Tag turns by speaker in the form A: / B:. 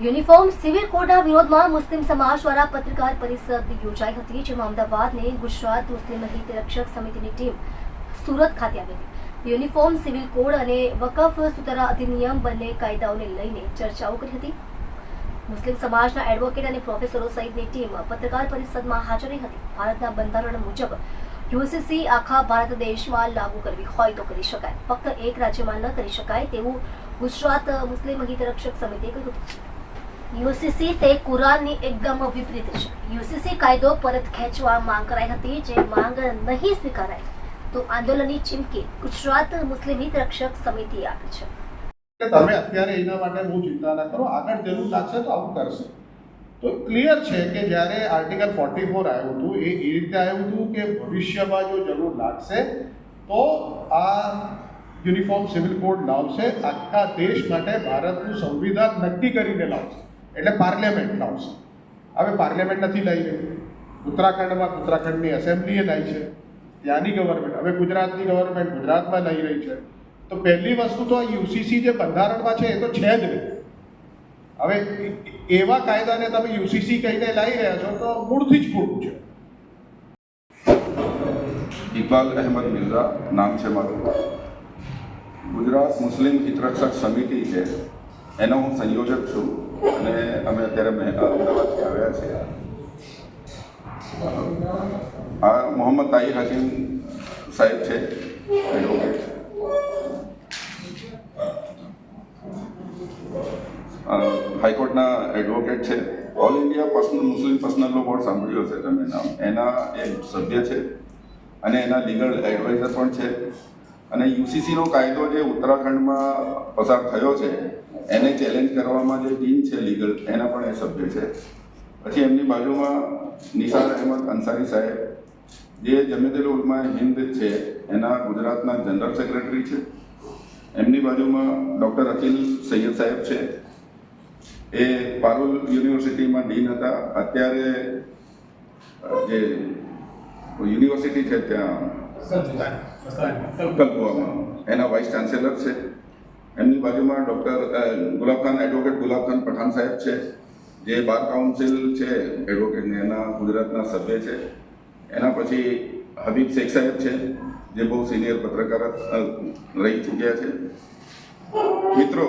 A: Uniform civil કોડના વિરોધમાં મુસ્લિમ સમાજ દ્વારા પત્રકાર પરિષદ યોજાઈ હતી, જેમાં અમદાવાદની ગુજરાત મુસ્લિમ હિત રક્ષક સમિતિની ટીમ સુરત ખાતે આવી હતી. યુનિફોર્મ સિવિલ કોડ અને વકફ સુધારા અધિનિયમ બંને કાયદાઓને લઈને ચર્ચાઓ કરી હતી. મુસ્લિમ સમાજના એડવોકેટ અને પ્રોફેસરો સહિતની ટીમ પત્રકાર પરિષદમાં હાજર હતી. ભારતના બંધારણ મુજબ યુસીસી આખા ભારત દેશમાં લાગુ કરવી હોય તો કરી શકાય. ફક્ત એક રાજ્યમાં ન કરી શકાય તેવું ગુજરાત મુસ્લિમ હિત રક્ષક સમિતિએ કહ્યું યુસીસી તે કુરાનની એકદમ વિપરીત છે. યુસીસી કાયદો પરત ખેંચવા માંગ કરાઈ હતી, જે માંગ નહીં સ્વીકારાય તો આંદોલનની ચીમકી ગુજરાત મુસ્લિમ હિત રક્ષક સમિતિ આપી છે.
B: તમે અત્યારે એના માટે બહુ ચિંતા ના કરો, આગળ જરૂર લાગશે તો આવું કરશે. તો ક્લિયર છે કે જ્યારે આર્ટિકલ ફોર્ટી ફોર આવ્યું હતું, એ એ રીતે આવ્યું હતું કે ભવિષ્યમાં જો જરૂર લાગશે, તો આ યુનિફોર્મ સિવિલ કોડ લાવશે, આખા દેશ માટે ભારતનું સંવિધાન નક્કી કરીને લાવશે. એટલે પાર્લિયામેન્ટ લાવશે. હવે પાર્લિયામેન્ટ નથી લાવી રહી ઉત્તરાખંડમાં ઉત્તરાખંડની એસેમ્બલીએ લાવી છે. ત્યાંની ગવર્મેન્ટ હવે ગુજરાતની ગવર્મેન્ટ ગુજરાતમાં લઈ રહી છે. તો પહેલી વસ્તુ તો યુસીસી જે બંધારણમાં છે એ તો છે જ નહીં. હવે એવા કાયદાને તમે યુસીસી કહીને લાવી રહ્યા છો તો મૂળથી જ ખોટું છે.
C: ઇકબાલ અહેમદ મિર્ઝા, નામ છે મારું. ગુજરાત મુસ્લિમ હિતરક્ષક સમિતિ છે. એનો હું સંયોજક છું. અને અમે અત્યારે અમદાવાદથી આવ્યા છીએ. આ મોહમ્મદ તાહિર હકીમ સાહેબ છે એડવોકેટ હાઈકોર્ટના એડવોકેટ છે. All India personal Muslim personal law board સાંભળ્યો છે તમે નામ. એના એ સભ્ય છે અને એના લીગલ એડવાઇઝર પણ છે. અને યુસીસીનો કાયદો જે ઉત્તરાખંડમાં પસાર થયો છે, એને ચેલેન્જ કરવામાં જે ટીમ છે લીગલ એના પણ એ સભ્ય છે. પછી એમની બાજુમાં નિસાર અહેમદ અંસારી સાહેબ, જે જમીદુલ ઉલમા હિન્દ છે, એના ગુજરાતના જનરલ સેક્રેટરી છે. એમની બાજુમાં ડૉક્ટર અકિલ સૈયદ સાહેબ છે. એ પારુલ યુનિવર્સિટીમાં ડીન હતા. અત્યારે જે યુનિવર્સિટી છે ત્યાં કલકુવામાં એના વાઇસ ચાન્સેલર છે. એમની બાજુમાં ડૉક્ટર ગુલાબખાન એડવોકેટ ગુલાબખાન પઠાણ સાહેબ છે. જે બાર કાઉન્સિલ છે એડવોકેટને એના ગુજરાતના સભ્ય છે. એના પછી હબીબ શેખ સાહેબ છે, જે બહુ સિનિયર પત્રકાર રહી ચૂક્યા છે. મિત્રો